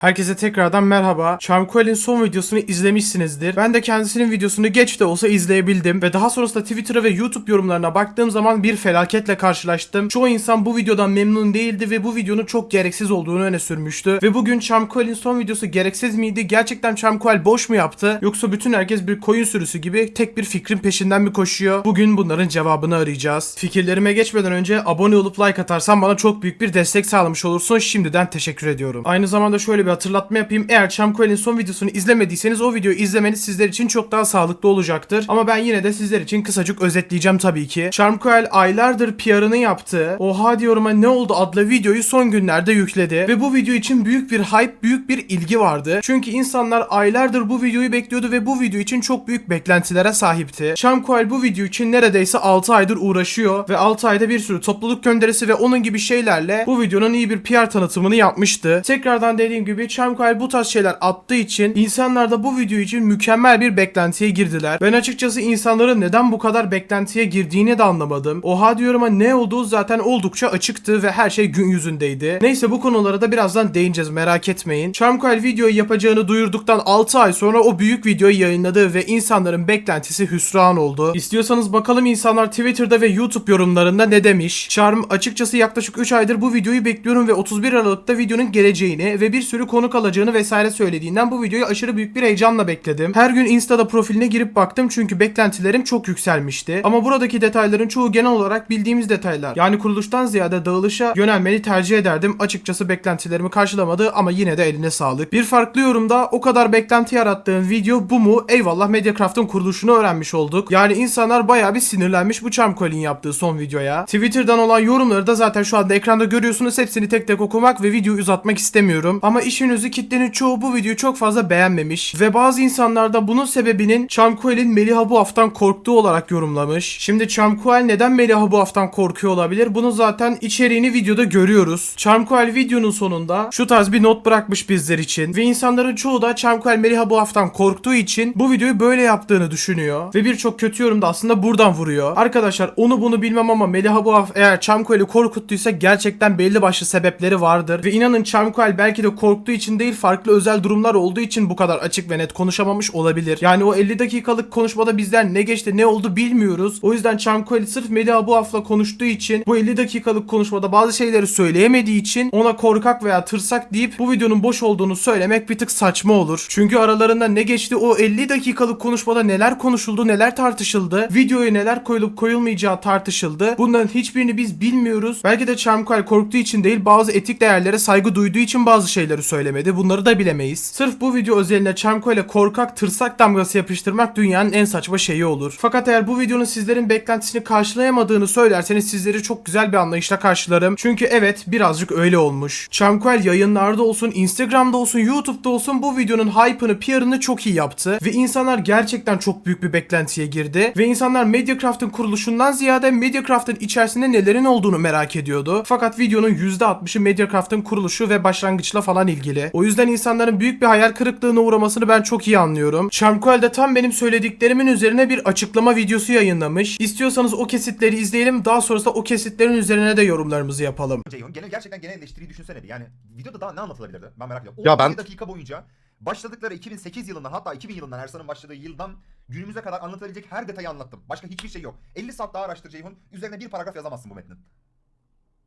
Herkese tekrardan merhaba. Charmcoel'in son videosunu izlemişsinizdir. Ben de kendisinin videosunu geç de olsa izleyebildim ve daha sonrasında Twitter ve YouTube yorumlarına baktığım zaman bir felaketle karşılaştım. Çoğu insan bu videodan memnun değildi ve bu videonun çok gereksiz olduğunu öne sürmüştü. Ve bugün Charmcoel'in son videosu gereksiz miydi? Gerçekten Charmcoel boş mu yaptı? Yoksa bütün herkes bir koyun sürüsü gibi tek bir fikrin peşinden mi koşuyor? Bugün bunların cevabını arayacağız. Fikirlerime geçmeden önce abone olup like atarsan bana çok büyük bir destek sağlamış olursun. Şimdiden teşekkür ediyorum. Aynı zamanda şöyle bir hatırlatma yapayım. Eğer Chamcoel'in son videosunu izlemediyseniz o videoyu izlemeniz sizler için çok daha sağlıklı olacaktır. Ama ben yine de sizler için kısacık özetleyeceğim tabii ki. Charmcoel aylardır PR'ını yaptığı Oha diyorum'a ne oldu adlı videoyu son günlerde yükledi. Ve bu video için büyük bir hype, büyük bir ilgi vardı. Çünkü insanlar aylardır bu videoyu bekliyordu ve bu video için çok büyük beklentilere sahipti. Charmcoel bu video için neredeyse 6 aydır uğraşıyor ve 6 ayda bir sürü topluluk gönderisi ve onun gibi şeylerle bu videonun iyi bir PR tanıtımını yapmıştı. Tekrardan dediğim gibi Charmcoel bu tarz şeyler attığı için insanlar da bu video için mükemmel bir beklentiye girdiler. Ben açıkçası insanların neden bu kadar beklentiye girdiğini de anlamadım. Oha diyorum ama ne olduğu zaten oldukça açıktı ve her şey gün yüzündeydi. Neyse bu konulara da birazdan değineceğiz merak etmeyin. Charmcoel videoyu yapacağını duyurduktan 6 ay sonra o büyük videoyu yayınladı ve insanların beklentisi hüsran oldu. İstiyorsanız bakalım insanlar Twitter'da ve YouTube yorumlarında ne demiş. Charm açıkçası yaklaşık 3 aydır bu videoyu bekliyorum ve 31 Aralık'ta videonun geleceğini ve bir sürü konuk alacağını vesaire söylediğinden bu videoyu aşırı büyük bir heyecanla bekledim. Her gün Insta'da profiline girip baktım çünkü beklentilerim çok yükselmişti. Ama buradaki detayların çoğu genel olarak bildiğimiz detaylar. Yani kuruluştan ziyade dağılışa yönelmeni tercih ederdim. Açıkçası beklentilerimi karşılamadı ama yine de eline sağlık. Bir farklı yorumda o kadar beklenti yarattığın video bu mu? Eyvallah Mediacraft'ın kuruluşunu öğrenmiş olduk. Yani insanlar bayağı bir sinirlenmiş bu Charmcoil'in yaptığı son videoya. Twitter'dan olan yorumları da zaten şu anda ekranda görüyorsunuz. Hepsini tek tek okumak ve videoyu uzatmak istemiyorum. Ama işin kitlenin çoğu bu videoyu çok fazla beğenmemiş. Ve bazı insanlar da bunun sebebinin Charmcoil'in Melih'a bu haftan korktuğu olarak yorumlamış. Şimdi Charmcoil neden Melih'a bu haftan korkuyor olabilir? Bunu zaten içeriğini videoda görüyoruz. Charmcoil videonun sonunda şu tarz bir not bırakmış bizler için. Ve insanların çoğu da Charmcoil Melih'a bu haftan korktuğu için bu videoyu böyle yaptığını düşünüyor. Ve birçok kötü yorum da aslında buradan vuruyor. Arkadaşlar onu bunu bilmem ama Melih'a bu hafta eğer Charmcoil'i korkuttuysa gerçekten belli başlı sebepleri vardır. Ve inanın Charmcoil belki de korktuğu için değil farklı özel durumlar olduğu için bu kadar açık ve net konuşamamış olabilir. Yani o 50 dakikalık konuşmada bizden ne geçti ne oldu bilmiyoruz. O yüzden Charmcoil sırf Melih bu hafta konuştuğu için bu 50 dakikalık konuşmada bazı şeyleri söyleyemediği için ona korkak veya tırsak deyip bu videonun boş olduğunu söylemek bir tık saçma olur. Çünkü aralarında ne geçti o 50 dakikalık konuşmada neler konuşuldu neler tartışıldı. Videoya neler koyulup koyulmayacağı tartışıldı. Bunların hiçbirini biz bilmiyoruz. Belki de Charmcoil korktuğu için değil bazı etik değerlere saygı duyduğu için bazı şeyleri söylemedi. Bunları da bilemeyiz. Sırf bu video özelinde Charmcoil'e korkak tırsak damgası yapıştırmak dünyanın en saçma şeyi olur. Fakat eğer bu videonun sizlerin beklentisini karşılayamadığını söylerseniz sizleri çok güzel bir anlayışla karşılarım. Çünkü evet birazcık öyle olmuş. Charmcoil yayınlarda olsun, Instagram'da olsun, YouTube'da olsun bu videonun hype'ını, PR'ını çok iyi yaptı. Ve insanlar gerçekten çok büyük bir beklentiye girdi. Ve insanlar Mediacraft'ın kuruluşundan ziyade Mediacraft'ın içerisinde nelerin olduğunu merak ediyordu. Fakat videonun %60'ı Mediacraft'ın kuruluşu ve başlangıçla falan ilgili. O yüzden insanların büyük bir hayal kırıklığına uğramasını ben çok iyi anlıyorum. Charmcoil de tam benim söylediklerimin üzerine bir açıklama videosu yayınlamış. İstiyorsanız o kesitleri izleyelim. Daha sonrasında o kesitlerin üzerine de yorumlarımızı yapalım. Ceyhun genel gerçekten genel eleştiriyi düşünsene bir. Yani videoda daha ne anlatılabilirdi? Ben merak ediyorum. Ya 17 ben- dakika boyunca başladıkları 2008 yılından hatta 2000 yılından Ersan'ın başladığı yıldan günümüze kadar anlatabilecek her detayı anlattım. Başka hiçbir şey yok. 50 saat daha araştır Ceyhun. Üzerine bir paragraf yazamazsın bu metnin.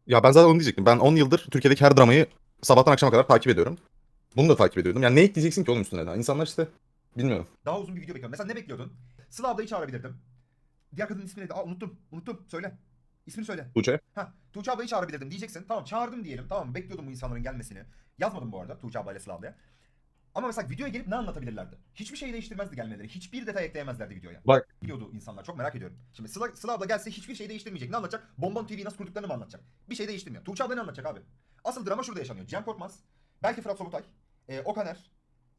Ya ben zaten onu diyecektim. Ben 10 yıldır Türkiye'deki her dramayı sabahtan akşama kadar takip ediyorum. Bunu da takip ediyordum. Yani ne ekleyeceksin ki onun üstüne daha? İnsanlar işte bilmiyorum. Daha uzun bir video bekliyorum. Mesela ne bekliyordun? Sıla ablayı çağırabilirdim. Diğer kadının ismi neydi? Aa unuttum. Unuttum. Söyle. İsmini söyle. Tuğçe. Ha, Tuğçe ablayı çağırabilirdim diyeceksin. Tamam çağırdım diyelim. Tamam bekliyordum bu insanların gelmesini. Yazmadım bu arada Tuğçe ablayla Sıla ablaya. Ama mesela videoya gelip ne anlatabilirlerdi? Hiçbir şey değiştirmezdi gelmeleri. Hiçbir detay ekleyemezlerdi videoya. Bak. Biliyordu insanlar. Çok merak ediyorum. Şimdi Sıla, Sıla abla gelse hiçbir şey değiştirmeyecek. Ne anlatacak? Bonbon TV'yi nasıl kurduklarını mı anlatacak? Bir şey değiştirmiyor. Tuğçe abla ne anlatacak abi? Asıl drama şurada yaşanıyor. Cem Korkmaz, belki Fırat Sobutay, e, Okaner,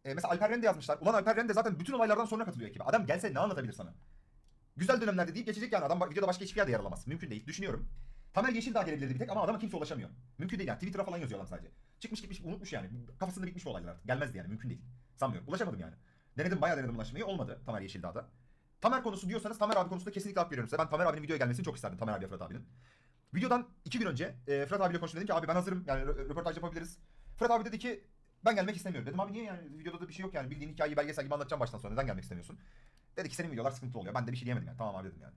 e, mesela Alper Rende yazmışlar. Ulan Alper Rende zaten bütün olaylardan sonra katılıyor ekibe. Adam gelse ne anlatabilir sana? Güzel dönemlerde deyip geçecek yani. Adam videoda başka hiçbir yerde yer alamaz. Mümkün değil. Düşünüyorum. Tamer Yeşil daha gelebilirdi bir tek ama adama kimse ulaşamıyor. Mümkün değil yani. Twitter'a falan yazıyor adam sadece. Çıkmış gitmiş unutmuş yani. Kafasında bitmiş bu olaylar artık. Gelmezdi yani. Mümkün değil. Sanmıyorum. Ulaşamadım yani. Denedim bayağı denedim ulaşmayı. Olmadı Tamer Yeşildağ'da. Tamer konusu diyorsanız Tamer abi konusunda kesinlikle hak veriyorum size. Ben Tamer abinin videoya gelmesini çok isterdim. Tamer abi Fırat abinin. Videodan iki gün önce e, Fırat abiyle konuştum. Dedim ki abi ben hazırım. Yani rö- röportaj yapabiliriz. Fırat abi dedi ki Ben gelmek istemiyorum. Dedim abi niye yani videoda da bir şey yok yani bildiğin hikayeyi belgesel gibi anlatacağım baştan sonra neden gelmek istemiyorsun? Dedi ki senin videolar sıkıntı oluyor. Ben de bir şey diyemedim yani. Tamam abi dedim yani.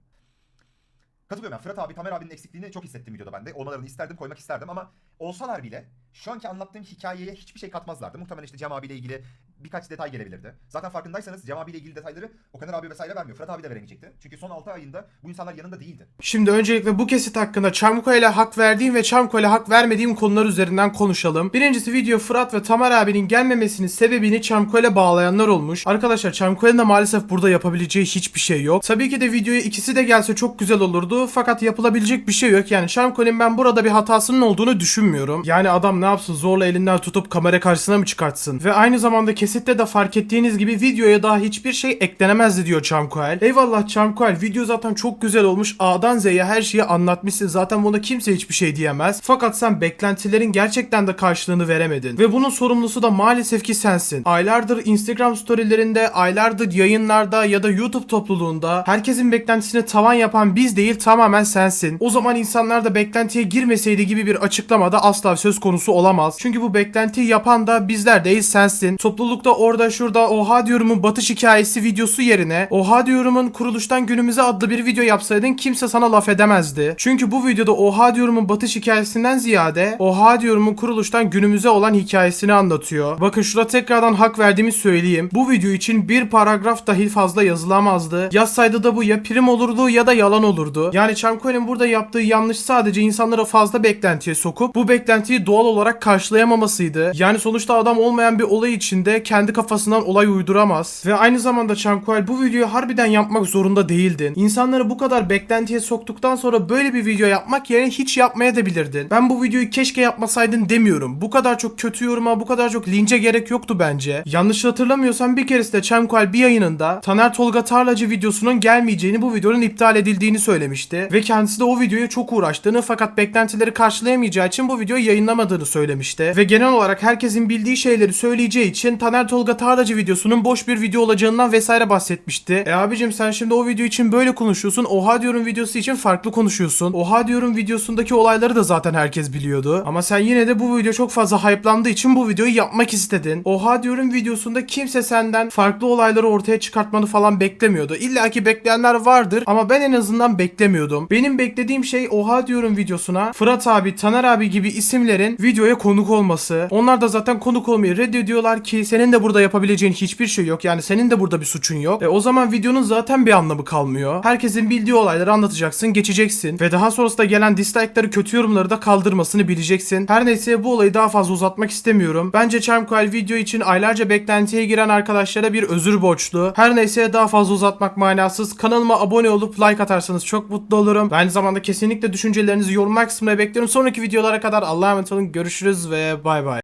Katılıyorum yani Fırat abi, Tamer abinin eksikliğini çok hissettim videoda ben de. Olmalarını isterdim, koymak isterdim ama olsalar bile şu anki anlattığım hikayeye hiçbir şey katmazlardı. Muhtemelen işte Cem abiyle ilgili birkaç detay gelebilirdi. Zaten farkındaysanız Cem abiyle ilgili detayları Okan abi vesaire vermiyor. Fırat abi de veremeyecekti. Çünkü son 6 ayında bu insanlar yanında değildi. Şimdi öncelikle bu kesit hakkında Çamkoy'la hak verdiğim ve Çamkoy'la hak vermediğim konular üzerinden konuşalım. Birincisi video Fırat ve Tamer abinin gelmemesinin sebebini Çamkoy'la bağlayanlar olmuş. Arkadaşlar Çamkoy'un da maalesef burada yapabileceği hiçbir şey yok. Tabii ki de videoya ikisi de gelse çok güzel olurdu fakat yapılabilecek bir şey yok. Yani Çamkoy'un ben burada bir hatasının olduğunu düşünmüyorum. Yani adam ne yapsın zorla elinden tutup kamera karşısına mı çıkartsın? Ve aynı zamanda kesitte de fark ettiğiniz gibi videoya daha hiçbir şey eklenemezdi diyor Çamkoel. Eyvallah Çamkoel video zaten çok güzel olmuş. A'dan Z'ye her şeyi anlatmışsın. Zaten buna kimse hiçbir şey diyemez. Fakat sen beklentilerin gerçekten de karşılığını veremedin. Ve bunun sorumlusu da maalesef ki sensin. Aylardır Instagram storylerinde, aylardır yayınlarda ya da YouTube topluluğunda herkesin beklentisini tavan yapan biz değil tamamen sensin. O zaman insanlar da beklentiye girmeseydi gibi bir açıklamada asla söz konusu olamaz. Çünkü bu beklentiyi yapan da bizler değil sensin. Toplulukta orada şurada Oha diyorumun batış hikayesi videosu yerine Oha diyorumun kuruluştan günümüze adlı bir video yapsaydın kimse sana laf edemezdi. Çünkü bu videoda Oha diyorumun batış hikayesinden ziyade Oha diyorumun kuruluştan günümüze olan hikayesini anlatıyor. Bakın şurada tekrardan hak verdiğimi söyleyeyim. Bu video için bir paragraf dahi fazla yazılamazdı. Yazsaydı da bu ya prim olurdu ya da yalan olurdu. Yani Çamkoy'un burada yaptığı yanlış sadece insanlara fazla beklentiye sokup bu beklentiyi doğal olarak karşılayamamasıydı. Yani sonuçta adam olmayan bir olay içinde kendi kafasından olay uyduramaz. Ve aynı zamanda Çamkoy bu videoyu harbiden yapmak zorunda değildin. İnsanları bu kadar beklentiye soktuktan sonra böyle bir video yapmak yerine hiç yapmaya da bilirdin. Ben bu videoyu keşke yapmasaydın demiyorum. Bu kadar çok kötü yoruma, bu kadar çok lince gerek yoktu bence. Yanlış hatırlamıyorsam bir keresinde Çamkoy bir yayınında Taner Tolga Tarlacı videosunun gelmeyeceğini, bu videonun iptal edildiğini söylemişti. Ve kendisi de o videoya çok uğraştığını fakat beklentileri karşılayamayacağı için bu videoyu yayınlamadığını söylemişti. Ve genel olarak herkesin bildiği şeyleri söyleyeceği için Taner Tolga Tarlacı videosunun boş bir video olacağından vesaire bahsetmişti. E abicim sen şimdi o video için böyle konuşuyorsun. Oha diyorum videosu için farklı konuşuyorsun. Oha diyorum videosundaki olayları da zaten herkes biliyordu. Ama sen yine de bu video çok fazla hype'landığı için bu videoyu yapmak istedin. Oha diyorum videosunda kimse senden farklı olayları ortaya çıkartmanı falan beklemiyordu. İlla ki bekleyenler vardır ama ben en azından beklemiyordum. Benim beklediğim şey Oha diyorum videosuna Fırat abi, Taner abi gibi isimlerin videoya konuk olması. Onlar da zaten konuk olmayı reddediyorlar ki senin de burada yapabileceğin hiçbir şey yok. Yani senin de burada bir suçun yok. E o zaman videonun zaten bir anlamı kalmıyor. Herkesin bildiği olayları anlatacaksın, geçeceksin. Ve daha sonrasında gelen dislike'ları, kötü yorumları da kaldırmasını bileceksin. Her neyse bu olayı daha fazla uzatmak istemiyorum. Bence Charmcoil video için aylarca beklentiye giren arkadaşlara bir özür borçlu. Her neyse daha fazla uzatmak manasız. Kanalıma abone olup like atarsanız çok mutlu olurum. Ve aynı zamanda kesinlikle düşüncelerinizi yorumlar kısmına bekliyorum. Sonraki videolara kadar Allah'a emanet olun. Görüşürüz ve bay bay.